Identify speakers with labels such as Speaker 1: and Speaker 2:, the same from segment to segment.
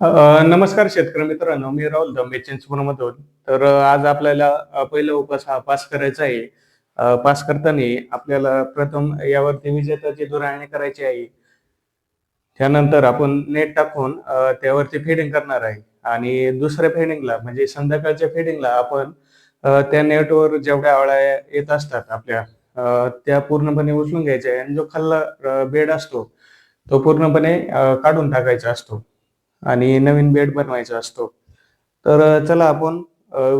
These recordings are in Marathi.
Speaker 1: नमस्कार शेतकरी मित्रांनो मी राहुल दंबे चिंचपूरमधून तर आज आपल्याला पहिला उपास हा पास करायचा आहे. पास करताना आपल्याला प्रथम यावरती विजेताची दुराणी करायची आहे. त्यानंतर आपण नेट टाकून त्यावरती फिडिंग करणार आहे. आणि दुसऱ्या फिडिंगला म्हणजे संध्याकाळच्या फिडिंगला आपण त्या नेटवर जेवढ्या अळ्या येत असतात आपल्या त्या पूर्णपणे उचलून घ्यायच्या आहे. आणि जो खाल्ला बेड असतो तो पूर्णपणे काढून टाकायचा असतो. आणि नवीन बेड बनवायचा असतो. तर चला आपण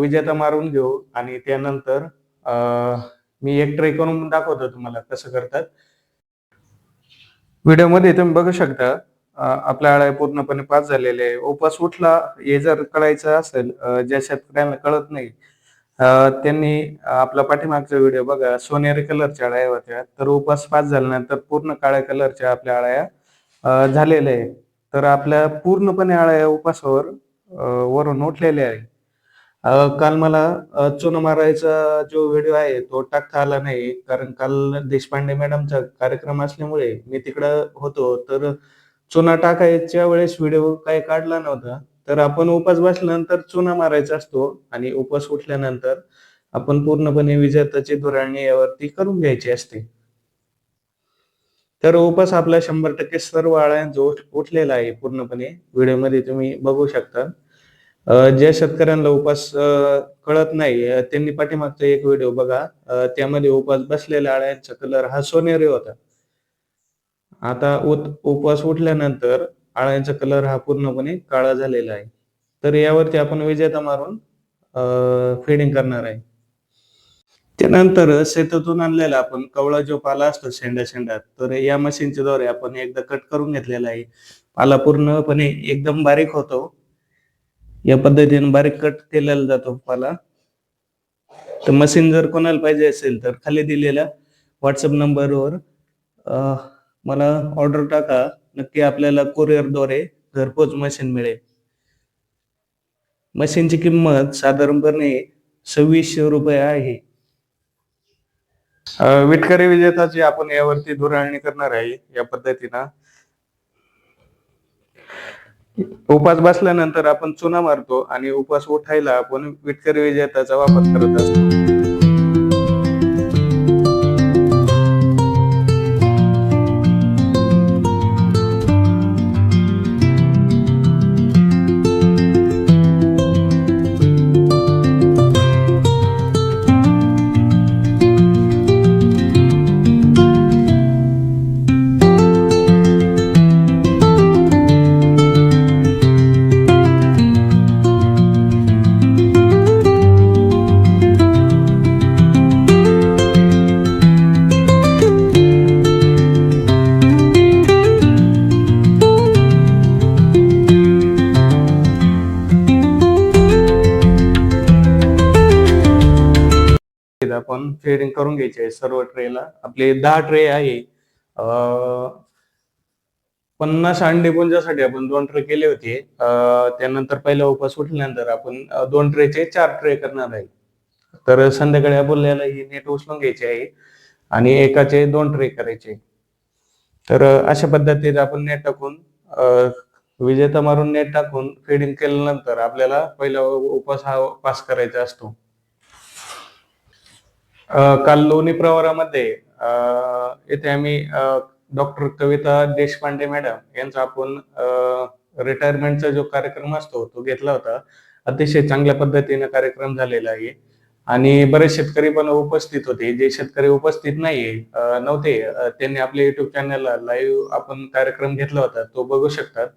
Speaker 1: विजेता मारून घेऊ आणि त्यानंतर मी एक ट्रे करून दाखवतो तुम्हाला कसं करतात. व्हिडिओमध्ये तुम्ही बघू शकता आपल्या अळ्या पूर्णपणे पास झालेले आहे. उपास उठला हे जर कळायचं असेल ज्या शेतकऱ्यांना कळत नाही त्यांनी आपला पाठीमागचा व्हिडिओ बघा. सोनेरी कलरच्या अळ्या होत्या. तर उपास पास झाल्यानंतर पूर्ण काळ्या कलरच्या आपल्या अळ्या झालेल्या आहे. तर आपल्या पूर्णपणे आळ्या उपासावर वरून उठलेले आहे. काल मला चुना मारायचा जो व्हिडिओ आहे तो टाकता आला नाही. कारण काल देशपांडे मॅडमचा कार्यक्रम असल्यामुळे मी तिकडं होतो. तर चुना टाकायच्या वेळेस व्हिडिओ काही काढला नव्हता. तर आपण उपास बसल्यानंतर चुना मारायचा असतो आणि उपास उठल्यानंतर आपण पूर्णपणे विजेताची धुराळणी यावरती करून घ्यायची असते. तर उपास आपला 100% सर्व अळ्यांचा उठलेला आहे पूर्णपणे. व्हिडिओमध्ये तुम्ही बघू शकता. ज्या शेतकऱ्यांना उपास कळत नाही त्यांनी पाठीमागचा एक व्हिडिओ बघा. त्यामध्ये उपास बसलेल्या अळ्यांचा कलर हा सोनेरी होता. आता उत उपवास उठल्यानंतर अळ्यांचा कलर हा पूर्णपणे काळा झालेला आहे. तर यावरती आपण विजेता मारून फिडिंग करणार आहे. त्यानंतर शेतातून आणलेला आपण कवळा जो पाला असतो शेंडा-शेंडा, तर या मशीनच्या द्वारे आपण एकदा कट करून घेतलेला आहे. पाला पूर्णपणे एकदम बारीक होतो. या पद्धतीने बारीक कट केलेला जातो पाला. तर मशीन जर कोणाला पाहिजे असेल तर खाली दिलेल्या व्हॉट्सअप नंबरवर मला ऑर्डर टाका. नक्की आपल्याला कुरिअरद्वारे घरपोच मशीन मिळेल. मशीनची किंमत साधारणपणे ₹2600 आहे. विटकरी विजेताची आपण यावरती धुराळणी करणार आहे या पद्धतीनं. उपास बसल्यानंतर आपण चुना मारतो आणि उपास उठायला आपण विटकरी विजेताचा वापर करत असतो. आपण फेअरिंग करून घ्यायची आहे सर्व ट्रेला. आपले दहा ट्रे आहे. पन्नास अंडे पुंजासाठी आपण दोन ट्रे केले होते. त्यानंतर पहिला उपास उठल्यानंतर आपण दोन ट्रेचे चार ट्रे करणार आहे. तर संध्याकाळी आपल्याला ही नेट उचलून घ्यायची आहे आणि एकाचे दोन ट्रे करायचे. तर अशा पद्धतीने आपण नेट टाकून विजेता मारून नेट टाकून फिडिंग केल्यानंतर आपल्याला पहिला उपास हा पास करायचा असतो. काल लोणी प्रवारामध्ये येथे आम्ही डॉक्टर कविता देशपांडे मॅडम यांचा आपण रिटायरमेंटचा जो कार्यक्रम असतो तो घेतला होता. अतिशय चांगल्या पद्धतीने कार्यक्रम झालेला आहे आणि बरेच शेतकरी पण उपस्थित होते. जे शेतकरी उपस्थित नाहीये नव्हते त्यांनी आपल्या युट्यूब चॅनलला लाईव्ह आपण कार्यक्रम घेतला होता. तो बघू शकतात.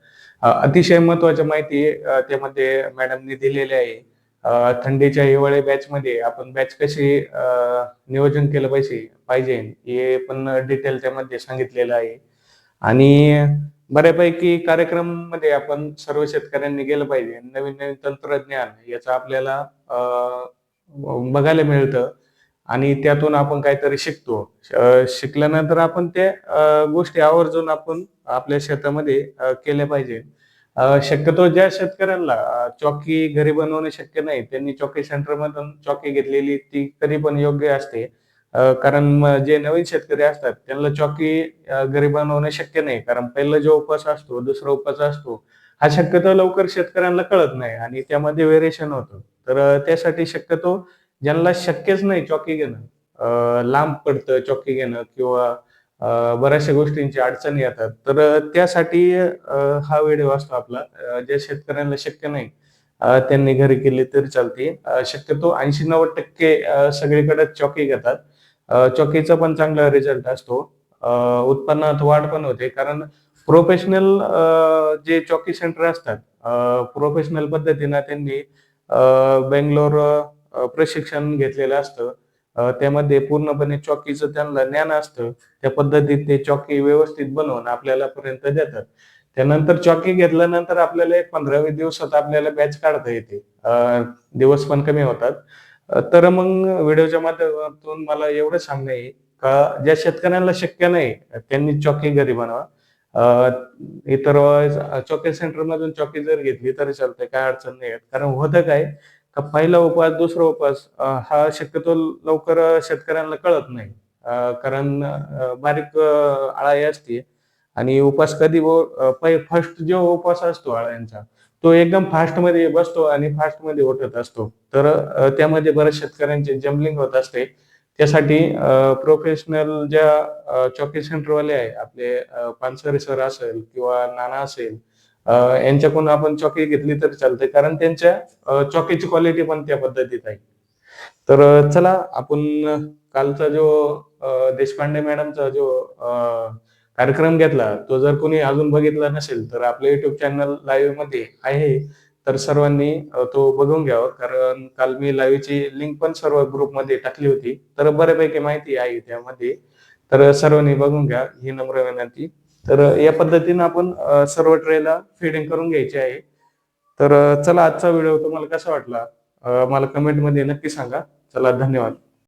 Speaker 1: अतिशय महत्त्वाच्या माहिती त्यामध्ये मॅडमनी दिलेली आहे. थंडीच्या हिवाळी बॅचमध्ये आपण बॅच कशी अ, नियोजन केलं पाहिजे पाहिजे हे पण डिटेल त्यामध्ये सांगितलेलं आहे. आणि बऱ्यापैकी कार्यक्रममध्ये आपण सर्व शेतकऱ्यांनी गेलं पाहिजे. नवीन-नवीन तंत्रज्ञान याचा आपल्याला बघायला मिळतं आणि त्यातून आपण काहीतरी शिकतो. शिकल्यानंतर आपण त्या गोष्टी आवर्जून आपण आपल्या शेतामध्ये केल्या पाहिजे. शक्यतो ज्या शेतकऱ्यांना चौकी घरी बनवणे शक्य नाही, त्यांनी चौकी सेंटरमधून चौकी घेतलेली ती तरी पण योग्य असते. कारण जे नवीन शेतकरी असतात त्यांना चौकी घरी बनवणे शक्य नाही. कारण पहिला जो उपास असतो, दुसरा उपास असतो, हा शक्यतो लवकर शेतकऱ्यांना कळत नाही आणि त्यामध्ये व्हेरिएशन होतं तर त्यासाठी शक्यतो ज्यांना शक्यच नाही चौकी घेणं लांब पडतं चौकी घेणं किंवा बऱ्याचशा गोष्टींची अडचणी येतात. तर त्यासाठी हा व्हिडिओ असतो आपला. ज्या शेतकऱ्यांना शक्य नाही त्यांनी घरी केली तरी चालते. शक्यतो ऐंशी नव्वद टक्के सगळीकडे चॉकी घेतात. चॉकीचा पण चांगला रिझल्ट असतो. उत्पन्नात वाढ पण होते. कारण प्रोफेशनल जे चॉकी सेंटर असतात प्रोफेशनल पद्धतीनं त्यांनी बेंगलोर प्रशिक्षण घेतलेलं असतं. त्यामध्ये पूर्णपणे चॉकीचं त्यांना ज्ञान असतं. त्या पद्धतीत ते चॉकी व्यवस्थित बनवून आपल्याला पर्यंत देतात. त्यानंतर चॉकी घेतल्यानंतर आपल्याला एक पंधरावी दिवसात आपल्याला बॅच काढता येते. दिवस पण कमी होतात. तर मग व्हिडिओच्या माध्यमातून मला एवढं सांगणं आहे का ज्या शेतकऱ्यांना शक्य नाही त्यांनी चॉकी घरी बनवा. इतर चॉकी सेंटर मधून चॉकी जर घेतली तरी चालते काय अडचण नाही कारण होतं काय पहिला उपास दुसरा उपास हा शक्यतो लवकर शेतकऱ्यांना कळत नाही. कारण बारीक आळाई असते आणि उपास कधी फर्स्ट जो उपास असतो आळ्यांचा तो एकदम फास्टमध्ये बसतो आणि फास्टमध्ये उठत असतो. तर त्यामध्ये बऱ्याच शेतकऱ्यांचे जम्बलिंग होत असते. त्यासाठी प्रोफेशनल ज्या चॉकी सेंटरवाले आहे आपले पानसरे सर असेल किंवा नाना असेल यांच्याकडून आपण चॉकी घेतली तर चालते कारण त्यांच्या चॉकीची क्वालिटी पण त्या पद्धतीत आहे. तर चला आपण कालचा जो देशपांडे मॅडमचा जो कार्यक्रम घेतला तो जर कोणी अजून बघितला नसेल तर आपल्या युट्यूब चॅनल लाईव्हमध्ये आहे. तर सर्वांनी तो बघून घ्यावा कारण काल मी लाईव्हची लिंक पण सर्व ग्रुपमध्ये टाकली होती. तर बऱ्यापैकी माहिती आहे त्यामध्ये. तर सर्वांनी बघून घ्या ही नम्र विनंती. तर या पद्धतीनं आपण सर्व ट्रेला फिडिंग करून घ्यायची आहे. तर चला आजचा व्हिडिओ तुम्हाला कसा वाटला? मला कमेंटमध्ये नक्की सांगा. चला धन्यवाद.